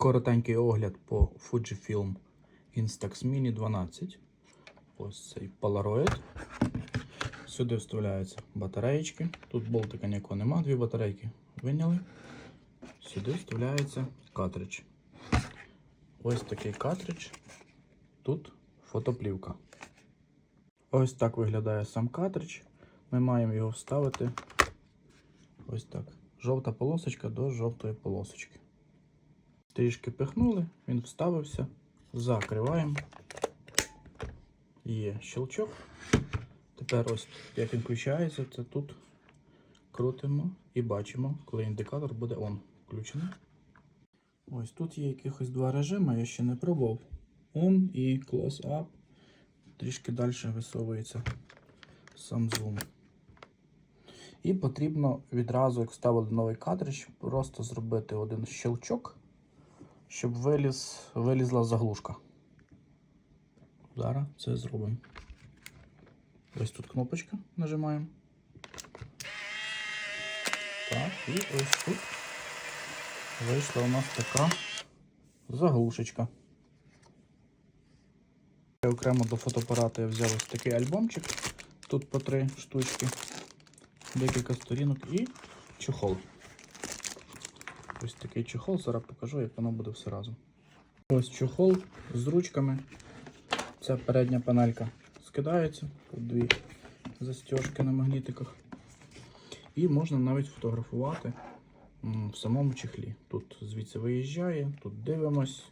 Коротенький огляд по Fujifilm Instax Mini 12. Ось цей Polaroid. Сюди вставляються батареєчки. Тут болтика ніякого нема, дві батарейки виняли. Сюди вставляється картридж. Ось такий картридж. Тут фотоплівка. Ось так виглядає сам картридж. Ми маємо його вставити ось так. Жовта полосочка до жовтої полосочки. Трішки пихнули, він вставився, закриваємо. Є щелчок. Тепер ось як він включається, це тут крутимо і бачимо, коли індикатор буде on включений. Ось тут є якихось два режими, я ще не пробував. On і close up. Трішки далі висовується сам зум. І потрібно відразу, як ставили новий картридж, просто зробити один щелчок, щоб виліз, вилізла заглушка. Зараз це зробимо. Ось тут кнопочка нажимаємо. Так, і ось тут вийшла у нас така заглушечка. Окремо до фотоапарату я взяв ось такий альбомчик. Тут по три штучки, декілька сторінок і чохол. Ось такий чохол, зараз покажу, як воно буде все разом. Ось чохол з ручками. Це передня панелька скидається. Тут дві застіжки на магнітиках. І можна навіть фотографувати в самому чехлі. Тут звідси виїжджає, тут дивимось.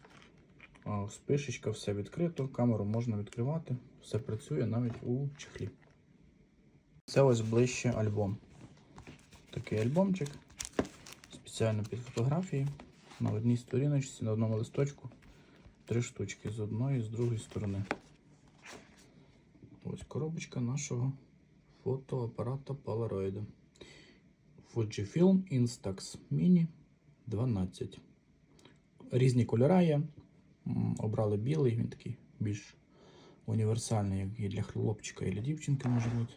Спишечка, все відкрито, камеру можна відкривати, все працює навіть у чехлі. Це ось ближче альбом. Такий альбомчик. Спеціально під фотографії. На одній сторіночці, на одному листочку. Три штучки з одної і з другої сторони. Ось коробочка нашого фотоапарата Polaroid. Fujifilm Instax Mini 12. Різні кольори є. Обрали білий, він такий більш універсальний, як і для хлопчика і для дівчинки може бути.